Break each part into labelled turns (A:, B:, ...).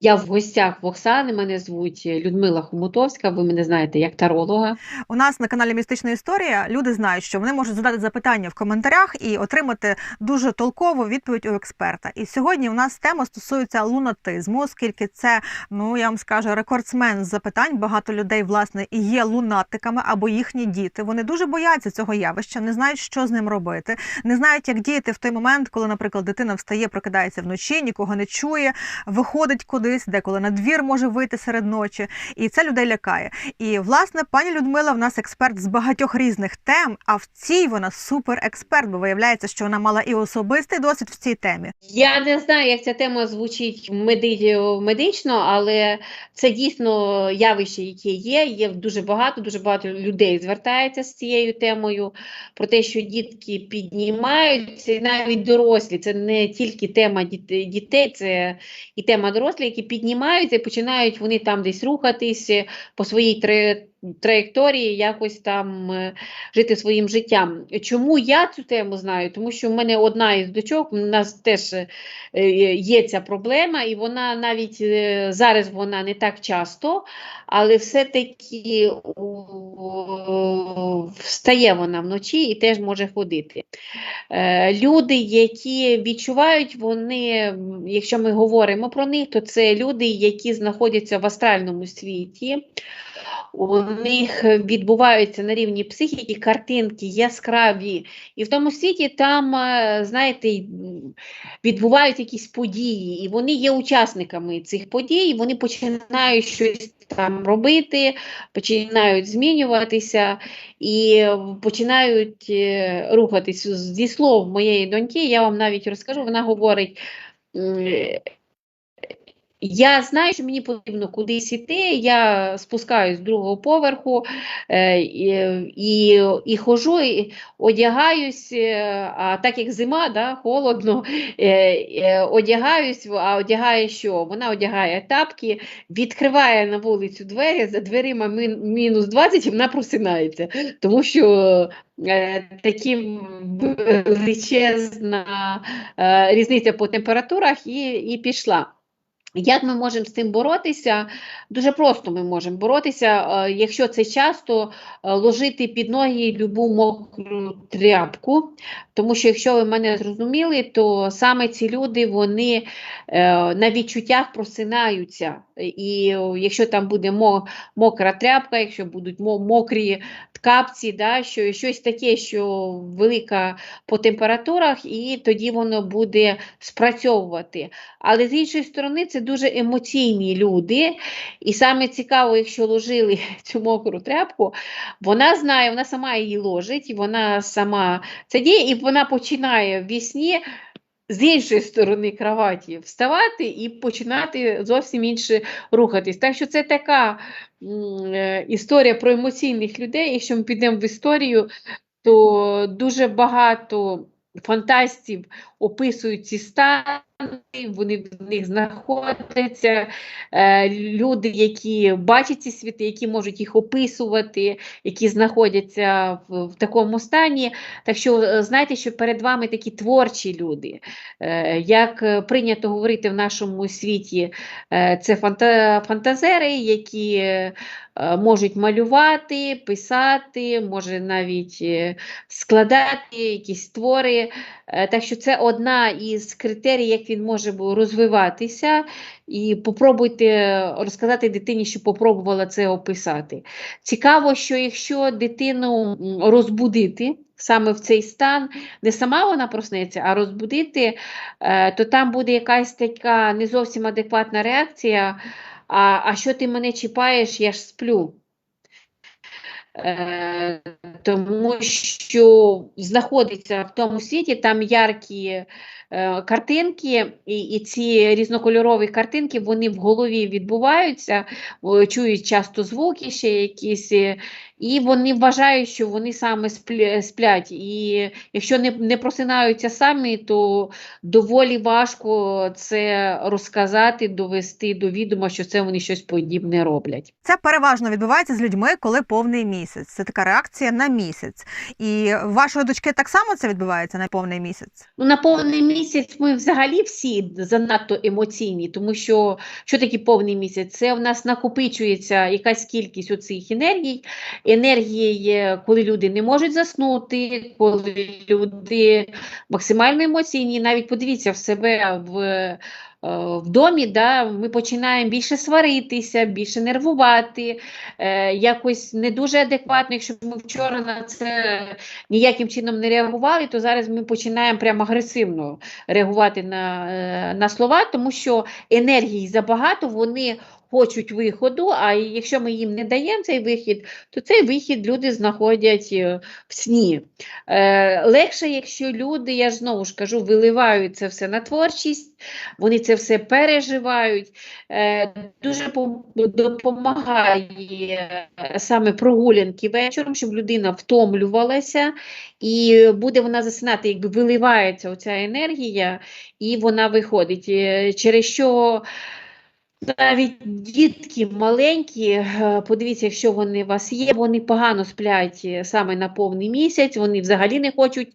A: Я в гостях в Оксани, мене звуть Людмила Хомутовська, ви мене знаєте як таролога.
B: У нас на каналі Містична Історія люди знають, що вони можуть задати запитання в коментарях і отримати дуже толкову відповідь у експерта. І сьогодні у нас тема стосується лунатизму, оскільки це, ну я вам скажу, рекордсмен запитань. Багато людей, власне, і є лунатиками або їхні діти. Вони дуже бояться цього явища, не знають, що з ним робити, не знають, як діяти в той момент, коли, наприклад, дитина встає, прокидається вночі, нікого не чує, виходить кудись, деколи на двір може вийти серед ночі, і це людей лякає. І власне пані Людмила в нас експерт з багатьох різних тем. А в цій вона суперексперт, бо виявляється, що вона мала і особистий досвід в цій темі.
A: Я не знаю, як ця тема звучить меди... медично, але це дійсно явище, яке є. Є дуже багато, дуже багато людей звертається з цією темою про те, що дітки піднімаються, і навіть дорослі. Це не тільки тема дітей, це і тема дорослі, які піднімаються і починають вони там десь рухатись по своїй траєкторії, якось там е, жити своїм життям. Чому я цю тему знаю? Тому що в мене одна із дочок, у нас теж е, є ця проблема, і вона навіть е, зараз вона не так часто, але все-таки встає вона вночі і теж може ходити. Люди, які відчувають, вони, якщо ми говоримо про них, то це люди, які знаходяться в астральному світі у них відбуваються на рівні психіки картинки яскраві. І в тому світі там, е, знаєте, відбуваються якісь події, і вони є учасниками цих подій, вони починають щось там робити, починають змінюватися і починають е, рухатися. Зі слов моєї доньки, я вам навіть розкажу, вона говорить. Я знаю, що мені потрібно кудись іти. Я спускаюсь з другого поверху е, і і, хожу, і одягаюсь, е, а так як зима, да, холодно, е, е, одягаюсь, а одягає що? Вона одягає тапки, відкриває на вулицю двері, за дверима мінус 20 і вона просинається. Тому що е, величезна е, різниця по температурах і, і пішла. Як ми можемо з цим боротися? Дуже просто ми можемо боротися, е, якщо це часто е, ложити під ноги любу мокру тряпку, тому що, якщо ви мене зрозуміли, то саме ці люди вони е, на відчуттях просинаються. І якщо там буде мокра тряпка, якщо будуть мокрі ткапці, да, що щось таке, що велика по температурах, і тоді воно буде спрацьовувати. Але з іншої сторони, це дуже емоційні люди. І саме цікаво, якщо ложили цю мокру тряпку, вона знає, вона сама її ложить, і вона сама це діє, і вона починає в вісні з іншої сторони кроваті вставати і починати зовсім інше рухатись. Так що це така е, історія про емоційних людей. Якщо ми підемо в історію, то дуже багато фантастів описують ці стани, вони в них знаходяться е, люди, які бачать ці світи, які можуть їх описувати, які знаходяться в, в такому стані. Так що е, знайте, що перед вами такі творчі люди. Е, як прийнято говорити в нашому світі, е, це фанта, фантазери, які е, можуть малювати, писати, може навіть е, складати якісь твори. Е, так що це одна із критерій, він може розвиватися, і попробуйте розказати дитині, що попробувала це описати. Цікаво, що якщо дитину розбудити. Саме в цей стан, не сама вона проснеться, а розбудити, е, то там буде якась така не зовсім адекватна реакція. А а що ти мене чіпаєш, я ж сплю. Е, тому що знаходиться в тому світі там яркі е, картинки, і і ці різнокольорові картинки вони в голові відбуваються, чують часто звуки, ще якісь і вони вважають, що вони саме сплять. І якщо не, не просинаються самі, то доволі важко це розказати, довести до відома, що це вони щось подібне роблять.
B: Це переважно відбувається з людьми, коли повний місяць. Це така реакція на місяць. І вашої дочки так само це відбувається на повний місяць.
A: Ну, на повний місяць ми взагалі всі занадто емоційні, тому що що таке повний місяць? Це в нас накопичується якась кількість оцих енергій. Енергії, коли люди не можуть заснути, коли люди максимально емоційні. Навіть подивіться в себе в, в домі, да, ми починаємо більше сваритися, більше нервувати, е, якось не дуже адекватно. Якщо ми вчора на це ніяким чином не реагували, то зараз ми починаємо прямо агресивно реагувати на, е, на слова, тому що енергії забагато, вони хочуть виходу, а якщо ми їм не даємо цей вихід, то цей вихід люди знаходять е, в сні. Е, легше, якщо люди, я ж знову ж кажу, виливають це все на творчість, вони це все переживають. Е, дуже допомагає саме прогулянки вечором, щоб людина втомлювалася, і буде вона засинати, якби виливається оця енергія, і вона виходить. Через що навіть дітки маленькі, е, подивіться, якщо вони у вас є, вони погано сплять е, саме на повний місяць, вони взагалі не хочуть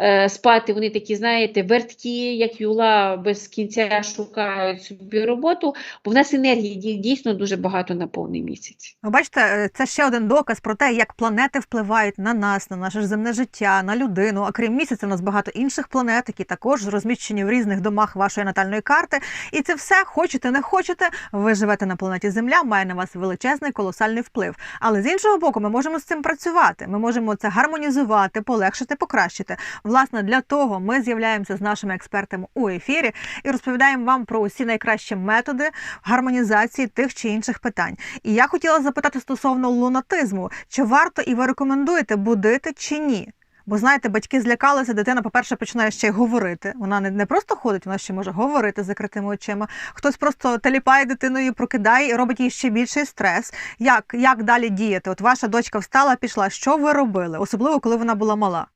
A: е, спати, вони такі, знаєте, верткі, як юла, без кінця шукають собі роботу, бо в нас енергії дійсно дуже багато на повний місяць.
B: Ви бачите, е, це ще один доказ про те, як планети впливають на нас, на наше земне життя, на людину. А крім місяця, у нас багато інших планет, які також розміщені в різних домах вашої натальної карти. І це все хочете, не хочете. Ви живете на планеті Земля, має на вас величезний колосальний вплив. Але з іншого боку, ми можемо з цим працювати. Ми можемо це гармонізувати, полегшити, покращити. Власне, для того ми з'являємося з нашими експертами у ефірі і розповідаємо вам про усі найкращі методи гармонізації тих чи інших питань. І я хотіла запитати стосовно лунатизму, чи варто і ви рекомендуєте будити чи ні? Бо знаєте, батьки злякалися, дитина, по-перше, починає ще й говорити. Вона не, не просто ходить, вона ще може говорити з закритими очима. Хтось просто теліпає дитиною, прокидає і робить їй ще більший стрес. Як, як далі діяти? От ваша дочка встала, пішла. Що ви робили? Особливо, коли вона була мала.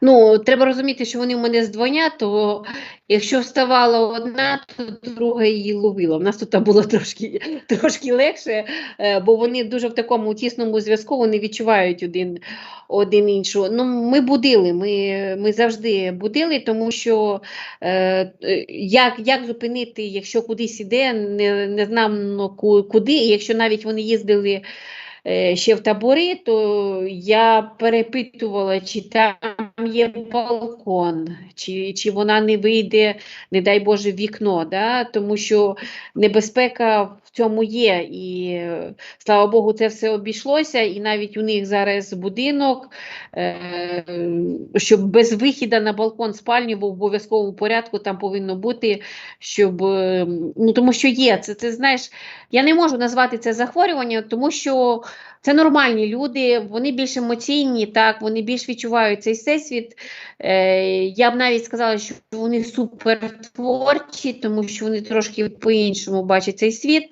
A: Ну, треба розуміти, що вони в мене з двоня, то якщо вставала одна, то друга її ловила. У нас тут було трошки, трошки легше, е, бо вони дуже в такому тісному зв'язку, вони відчувають один, один іншого. Ну, ми будили, ми, ми завжди будили, тому що е, як, як зупинити, якщо кудись іде, не, не знам ну, куди, і якщо навіть вони їздили ще в табори, то я перепитувала, чи там є балкон, чи, чи вона не вийде, не дай Боже, вікно, да? тому що небезпека в цьому є. І е, слава Богу, це все обійшлося, і навіть у них зараз будинок, е, щоб без вихіду на балкон спальні в обов'язковому порядку там повинно бути, щоб, е, ну тому що є, це, це знаєш, я не можу назвати це захворювання, тому що це нормальні люди, вони більш емоційні, так, вони більш відчувають цей всесвіт. Е, я б навіть сказала, що вони супертворчі, тому що вони трошки по-іншому бачать цей світ.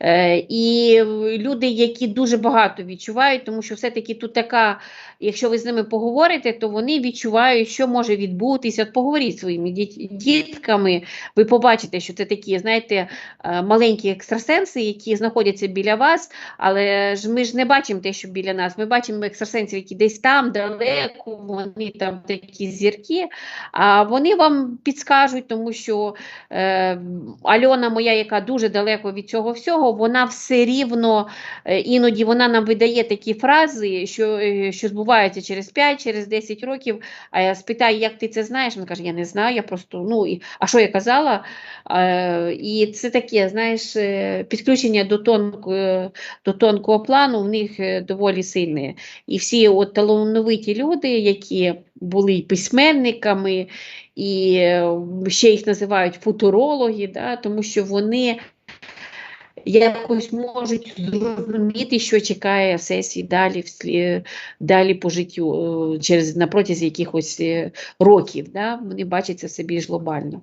A: Е, і люди, які дуже багато відчувають, тому що все-таки тут така, якщо ви з ними поговорите, то вони відчувають, що може відбутися. От поговоріть зі своїми діт- дітками, ви побачите, що це такі, знаєте, е, маленькі екстрасенси, які знаходяться біля вас, але ж ми ж не бачимо те, що біля нас. Ми бачимо екстрасенсів, які десь там далеко, вони там такі зірки, а вони вам підскажуть, тому що е, Альона моя, яка дуже далеко від цього всього, вона все рівно е, іноді вона нам видає такі фрази, що, е, що збуваються через 5, через 10 років. А я спитаю, як ти це знаєш? Вона каже, я не знаю, я просто, ну, і, а що я казала? Е, і це таке, знаєш, е, підключення до тонкого, до тонкого плану в них е, доволі сильне. І всі от талановиті люди, які були письменниками, і е, ще їх називають футурологи, да, тому що вони якось можуть зрозуміти, що чекає всесвіт далі, далі по життю, е, через, на протязі якихось років. Да, вони бачать це все більш глобально.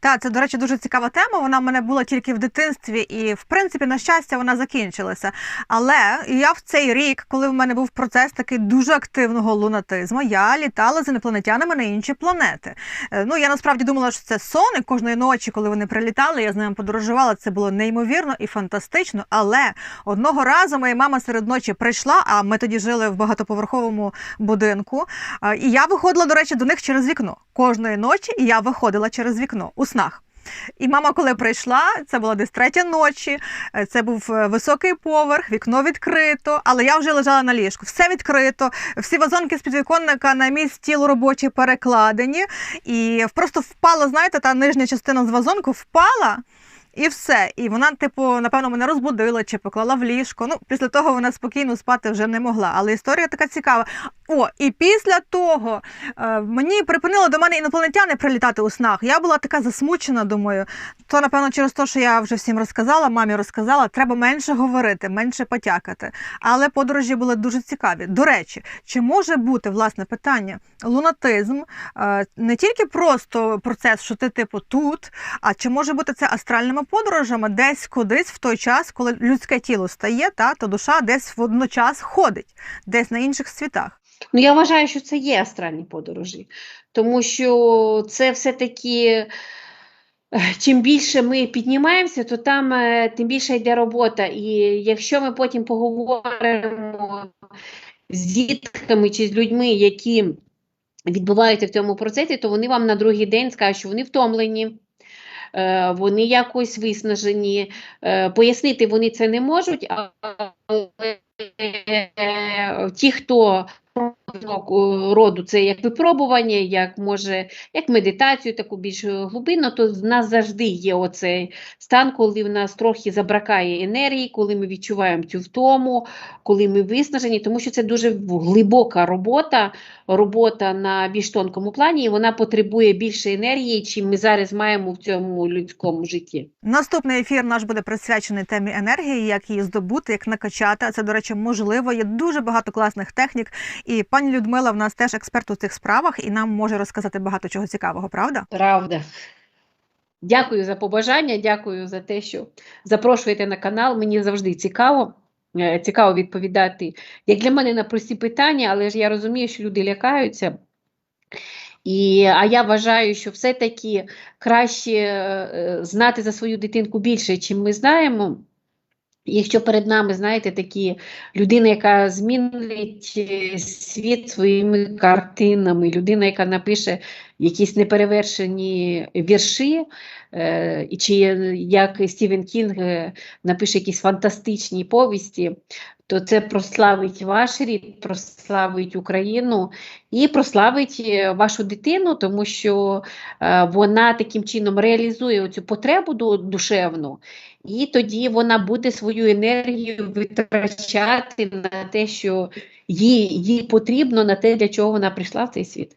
B: Так, це, до речі, дуже цікава тема. Вона в мене була тільки в дитинстві, і в принципі, на щастя, вона закінчилася. Але я в цей рік, коли в мене був процес такий дуже активного лунатизму, я літала з інопланетянами на інші планети. Е, Ну, я насправді думала, що це сон, і кожної ночі, коли вони прилітали, я з ними подорожувала. Це було неймовірно і фантастично. Але одного разу моя мама серед ночі прийшла, а ми тоді жили в багатоповерховому будинку. І я виходила, до речі, до них через вікно. Кожної ночі я виходила через вікно у снах. І мама, коли прийшла, це була десь третя ночі, е, це був е, високий поверх, вікно відкрито, але я вже лежала на ліжку. Все відкрито, всі вазонки з підвіконника на мій стіл робочий перекладені. І просто впала, знаєте, та нижня частина з вазонку впала. І все. І вона, типу, напевно, мене розбудила чи поклала в ліжко. Ну, після того вона спокійно спати вже не могла. Але історія така цікава. О, і після того е, мені припинили до мене інопланетяни прилітати у снах. Я була така засмучена, думаю. То, напевно, через те, що я вже всім розказала, мамі розказала, треба менше говорити, менше потякати. Але подорожі були дуже цікаві. До речі, чи може бути власне питання лунатизм е, не тільки просто процес, що ти типу тут, а чи може бути це астральними подорожами десь кудись в той час, коли людське тіло стає, та то душа десь водночас ходить, десь на інших світах.
A: Ну, я вважаю, що це є астральні подорожі, тому що це все-таки, е, чим більше ми піднімаємося, то там е, тим більше йде робота. І якщо ми потім поговоримо з дітками чи з людьми, які відбуваються в цьому процесі, то вони вам на другий день скажуть, що вони втомлені. Е, Вони якось виснажені, Е, пояснити вони це не можуть, але е, ті, хто розвиток, роду це як випробування, як може, як медитацію, таку більш глибинну, то в нас завжди є оцей стан, коли в нас трохи забракає енергії, коли ми відчуваємо цю втому, коли ми виснажені, тому що це дуже глибока робота, робота на більш тонкому плані, і вона потребує більше енергії, чим ми зараз маємо в цьому людському житті.
B: Наступний ефір наш буде присвячений темі енергії, як її здобути, як накачати. Це, до речі, можливо. Є дуже багато класних технік. І пані Людмила в нас теж експерт у цих справах і нам може розказати багато чого цікавого, правда?
A: Правда. Дякую за побажання, дякую за те, що запрошуєте на канал. Мені завжди цікаво. е, Цікаво відповідати, як для мене на прості питання, але ж я розумію, що люди лякаються. І, а я вважаю, що все-таки краще е, знати за свою дитинку більше, чим ми знаємо. Якщо перед нами, знаєте, такі людина, яка змінить е, світ своїми картинами, людина, яка напише якісь неперевершені вірші, е, чи як Стівен Кінг е, напише якісь фантастичні повісті, то це прославить ваш рід, прославить Україну і прославить е, вашу дитину, тому що вона таким чином реалізує цю потребу ду- душевну, і тоді вона буде свою енергію витрачати на те, що їй, їй потрібно, на те, для чого вона прийшла в цей світ.